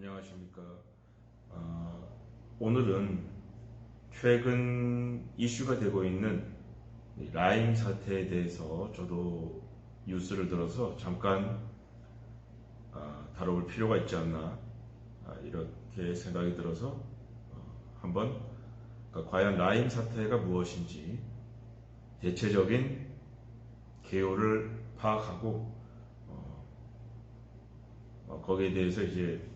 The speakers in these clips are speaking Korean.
안녕하십니까. 어, 오늘은 최근 이슈가 되고 있는 이 라임 사태에 대해서 저도 뉴스를 들어서 잠깐 아, 다뤄볼 필요가 있지 않나 아, 이렇게 생각이 들어서 어, 한번 그러니까 과연 라임 사태가 무엇인지 대체적인 개요를 파악하고 어, 어, 거기에 대해서 이제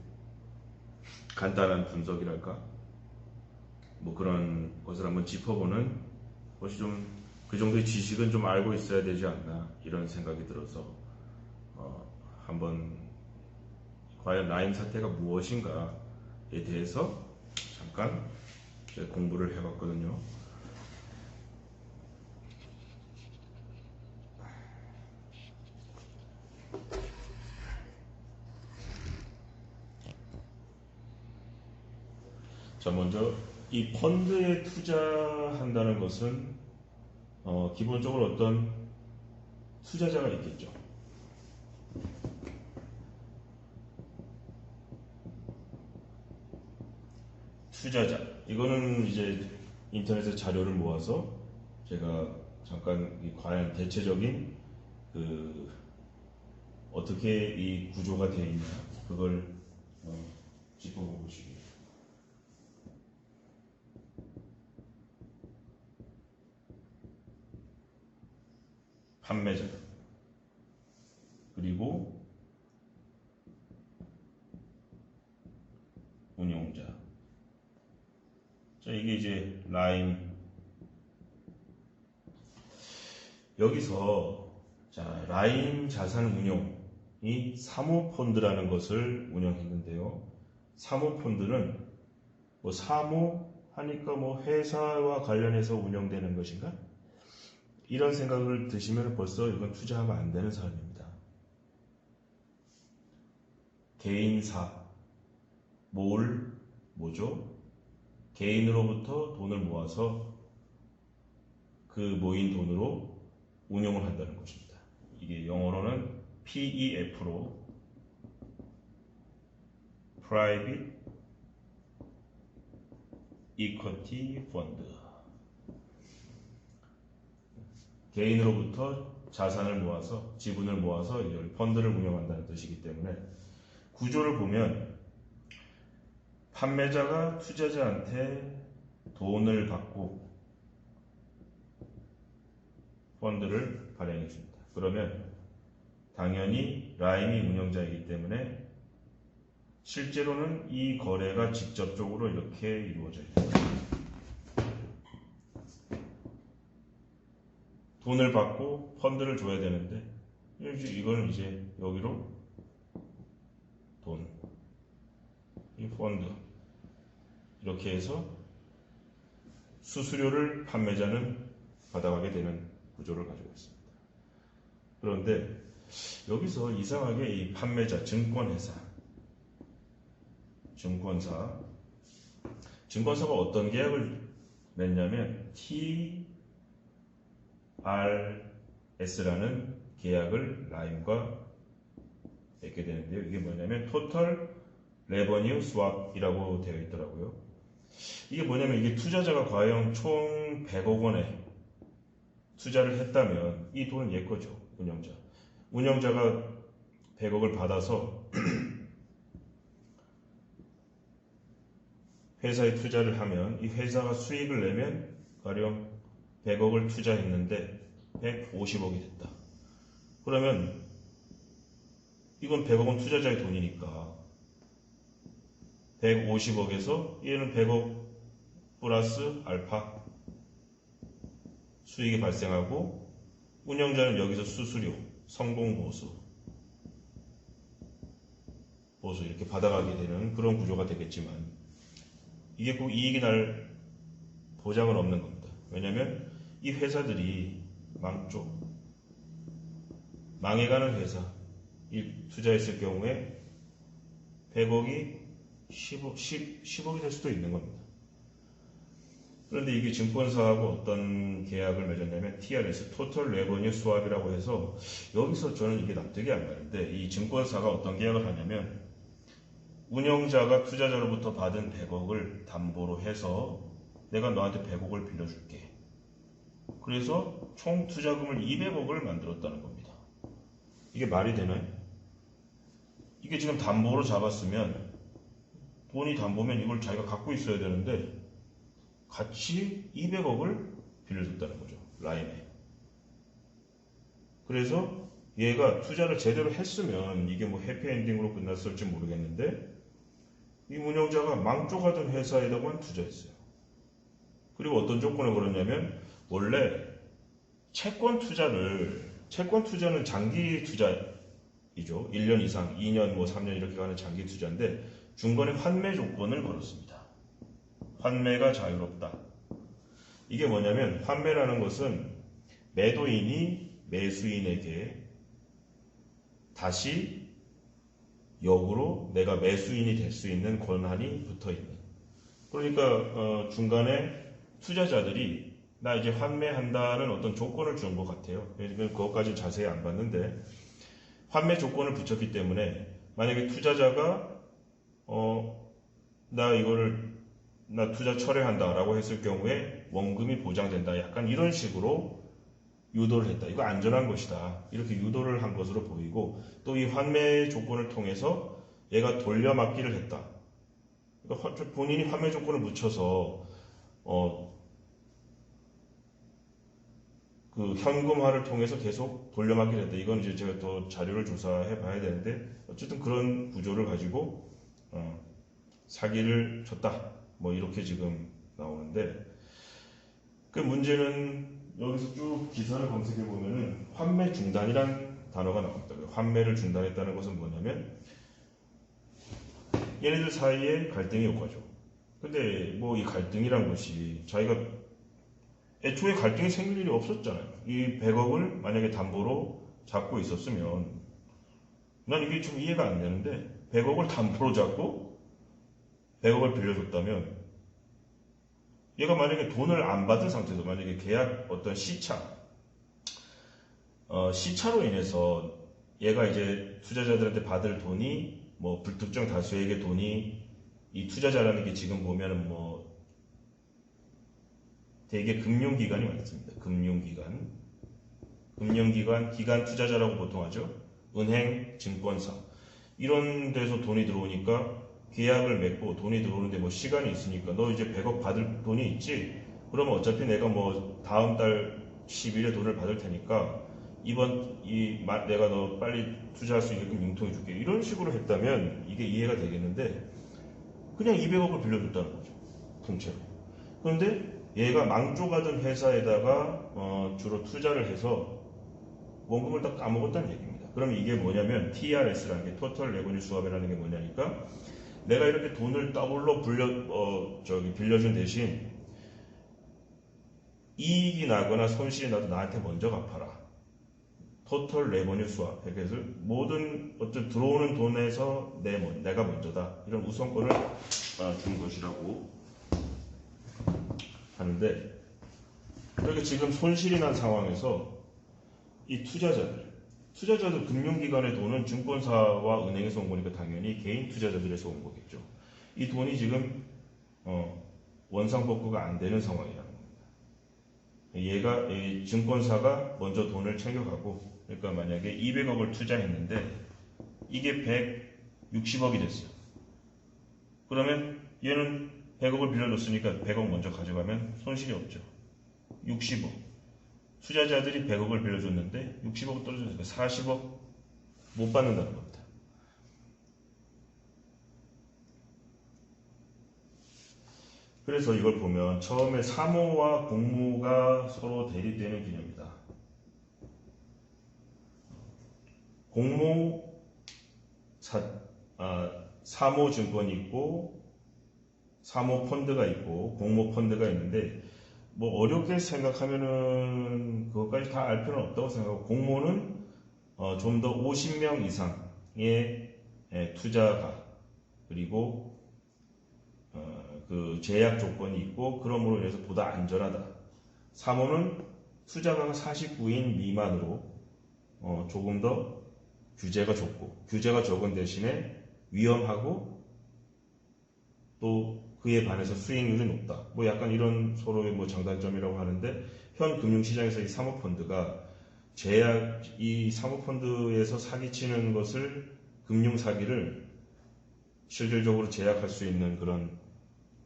간단한 분석이랄까 뭐 그런 것을 한번 짚어보는 것이 좀 그 정도의 지식은 좀 알고 있어야 되지 않나 이런 생각이 들어서 어, 한번 과연 라임 사태가 무엇인가에 대해서 잠깐 공부를 해봤거든요. 자, 먼저 이 펀드에 투자한다는 것은 어, 기본적으로 어떤 투자자가 있겠죠. 투자자. 이거는 이제 인터넷에 자료를 모아서 제가 잠깐 이 과연 대체적인 그 어떻게 이 구조가 되어 있냐 그걸 어, 짚어보고 싶습니다. 판매자. 그리고 운용자. 자 이게 이제 라임. 여기서 자 라임 자산 운용이 사모펀드라는 것을 운영했는데요. 사모펀드는 뭐 사모 하니까 뭐 회사와 관련해서 운영되는 것인가 이런 생각을 드시면 벌써 이건 투자하면 안 되는 사람입니다. 개인사, 뭘, 뭐죠? 개인으로부터 돈을 모아서 그 모인 돈으로 운용을 한다는 것입니다. 이게 영어로는 PEF로 Private Equity Fund 개인으로부터 자산을 모아서 지분을 모아서 펀드를 운영한다는 뜻이기 때문에 구조를 보면 판매자가 투자자한테 돈을 받고 펀드를 발행해 줍니다. 그러면 당연히 라임이 운영자이기 때문에 실제로는 이 거래가 직접적으로 이렇게 이루어져 있습니다. 돈을 받고 펀드를 줘야 되는데 이거는 이제 여기로 돈, 이 펀드 이렇게 해서 수수료를 판매자는 받아가게 되는 구조를 가지고 있습니다. 그런데 여기서 이상하게 이 판매자 증권회사, 증권사, 증권사가 어떤 계약을 맺냐면 T RS라는 계약을 라임과 맺게 되는데요. 이게 뭐냐면 토탈 레버뉴 스왑이라고 되어 있더라고요. 이게 뭐냐면 이게 투자자가 과연 총 100억 원에 투자를 했다면 이 돈은 얘 거죠. 운영자. 운영자가 100억을 받아서 회사에 투자를 하면 이 회사가 수익을 내면 가령 100억을 투자했는데 150억이 됐다. 그러면 이건 100억은 투자자의 돈이니까 150억에서 얘는 100억 플러스 알파 수익이 발생하고 운영자는 여기서 수수료, 성공 보수, 보수 이렇게 받아가게 되는 그런 구조가 되겠지만 이게 꼭 이익이 날 보장은 없는 겁니다. 왜냐하면 이 회사들이 망조, 망해가는 회사, 이 투자했을 경우에 100억이 10억, 10, 10 억이 될 수도 있는 겁니다. 그런데 이게 증권사하고 어떤 계약을 맺었냐면 TRS, 토탈 레버뉴 수합이라고 해서 여기서 저는 이게 납득이 안 가는데 이 증권사가 어떤 계약을 하냐면 운영자가 투자자로부터 받은 100억을 담보로 해서 내가 너한테 100억을 빌려줄게. 그래서 총 투자금을 200억을 만들었다는 겁니다. 이게 말이 되나요? 이게 지금 담보로 잡았으면 돈이 담보면 이걸 자기가 갖고 있어야 되는데 같이 200억을 빌려줬다는 거죠. 라인에. 그래서 얘가 투자를 제대로 했으면 이게 뭐 해피엔딩으로 끝났을지 모르겠는데 이 운영자가 망조가던 회사에다만 투자했어요. 그리고 어떤 조건을 걸었냐면 원래 채권 투자를 채권 투자는 장기 투자이죠. 1년 이상, 2년, 뭐 3년 이렇게 가는 장기 투자인데 중간에 환매 조건을 걸었습니다. 환매가 자유롭다. 이게 뭐냐면 환매라는 것은 매도인이 매수인에게 다시 역으로 내가 매수인이 될 수 있는 권한이 붙어 있는. 그러니까 어, 중간에 투자자들이 나 이제 환매한다는 어떤 조건을 준 것 같아요. 왜냐면 그것까지 자세히 안 봤는데 환매 조건을 붙였기 때문에 만약에 투자자가 어, 나 이거를 나 투자 철회한다라고 했을 경우에 원금이 보장된다. 약간 이런 식으로 유도를 했다. 이거 안전한 것이다. 이렇게 유도를 한 것으로 보이고 또 이 환매 조건을 통해서 얘가 돌려막기를 했다. 그러니까 본인이 환매 조건을 묻혀서 어, 그 현금화를 통해서 계속 돌려막기를 했다. 이건 이제 제가 또 자료를 조사해 봐야 되는데 어쨌든 그런 구조를 가지고 어, 사기를 쳤다. 뭐 이렇게 지금 나오는데 그 문제는 여기서 쭉 기사를 검색해 보면은 환매 중단이란 단어가 나옵니다. 그 환매를 중단했다는 것은 뭐냐면 얘네들 사이에 갈등이 효과죠. 근데 뭐 이 갈등이란 것이 자기가 애초에 갈등이 생길 일이 없었잖아요. 이 100억을 만약에 담보로 잡고 있었으면 난 이게 좀 이해가 안 되는데 100억을 담보로 잡고 100억을 빌려줬다면 얘가 만약에 돈을 안 받은 상태에서 만약에 계약 어떤 시차 어, 시차로 인해서 얘가 이제 투자자들한테 받을 돈이 뭐 불특정 다수에게 돈이 이 투자자라는 게 지금 보면은 뭐 대개 금융기관이 많습니다. 금융기관, 금융기관, 기관 투자자라고 보통 하죠. 은행, 증권사 이런 데서 돈이 들어오니까 계약을 맺고 돈이 들어오는데 뭐 시간이 있으니까 너 이제 100억 받을 돈이 있지? 그러면 어차피 내가 뭐 다음 달 10일에 돈을 받을 테니까 이번 이 내가 너 빨리 투자할 수 있게끔 융통해 줄게 이런 식으로 했다면 이게 이해가 되겠는데 그냥 200억을 빌려줬다는 거죠 통째로 그런데 얘가 망조가던 회사에다가 어 주로 투자를 해서 원금을 다 까먹었다는 얘기입니다 그럼 이게 뭐냐면 TRS라는 게 토탈 레버뉴 수업이라는 게 뭐냐니까 내가 이렇게 돈을 더블로 불려, 어, 저기 빌려준 대신 이익이 나거나 손실이 나도 나한테 먼저 갚아라. 토털 레버뉴 수합. 그래서 모든 어떤 들어오는 돈에서 내, 내가 먼저다. 이런 우선권을 아, 준 것이라고 하는데, 그렇게 지금 손실이 난 상황에서 이 투자자들, 투자자들 금융기관의 돈은 증권사와 은행에서 온 거니까 당연히 개인 투자자들에서 온 거겠죠. 이 돈이 지금 어, 원상복구가 안 되는 상황이라는 겁니다. 얘가 증권사가 먼저 돈을 챙겨가고 그러니까 만약에 200억을 투자했는데 이게 160억이 됐어요. 그러면 얘는 100억을 빌려줬으니까 100억 먼저 가져가면 손실이 없죠. 60억. 투자자들이 100억을 빌려줬는데 60억 떨어졌으니까 40억 못 받는다는 겁니다. 그래서 이걸 보면 처음에 사모와 공모가 서로 대립되는 개념이다. 공모 사, 아, 사모 증권이 있고 사모 펀드가 있고 공모 펀드가 있는데 뭐 어렵게 생각하면은 그것까지 다 알 필요는 없다고 생각하고 공모는 어, 좀 더 50명 이상의 예, 투자가 그리고 어, 그 제약 조건이 있고 그러므로 인해서 보다 안전하다. 사모는 투자가가 49인 미만으로 어, 조금 더 규제가 좁고 규제가 적은 대신에 위험하고 또 그에 반해서 수익률이 높다. 뭐 약간 이런 서로의 뭐 장단점이라고 하는데 현 금융시장에서 이 사모펀드가 제약 이 사모펀드에서 사기치는 것을 금융 사기를 실질적으로 제약할 수 있는 그런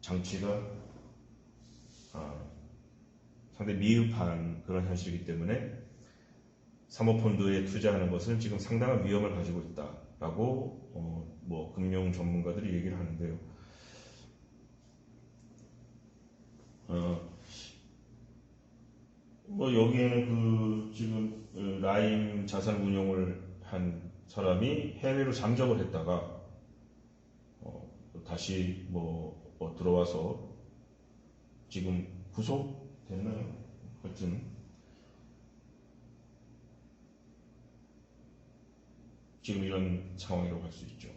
장치가 아, 상당히 미흡한 그런 현실이기 때문에 사모펀드에 투자하는 것은 지금 상당한 위험을 가지고 있다라고 어, 뭐 금융 전문가들이 얘기를 하는데요. 어, 뭐 여기에는 그 지금 어, 라임 자산 운용을 한 사람이 해외로 잠적을 했다가 어, 다시 뭐 어, 들어와서 지금 구속됐나요? 하여튼 지금 이런 상황이라고 할 수 있죠.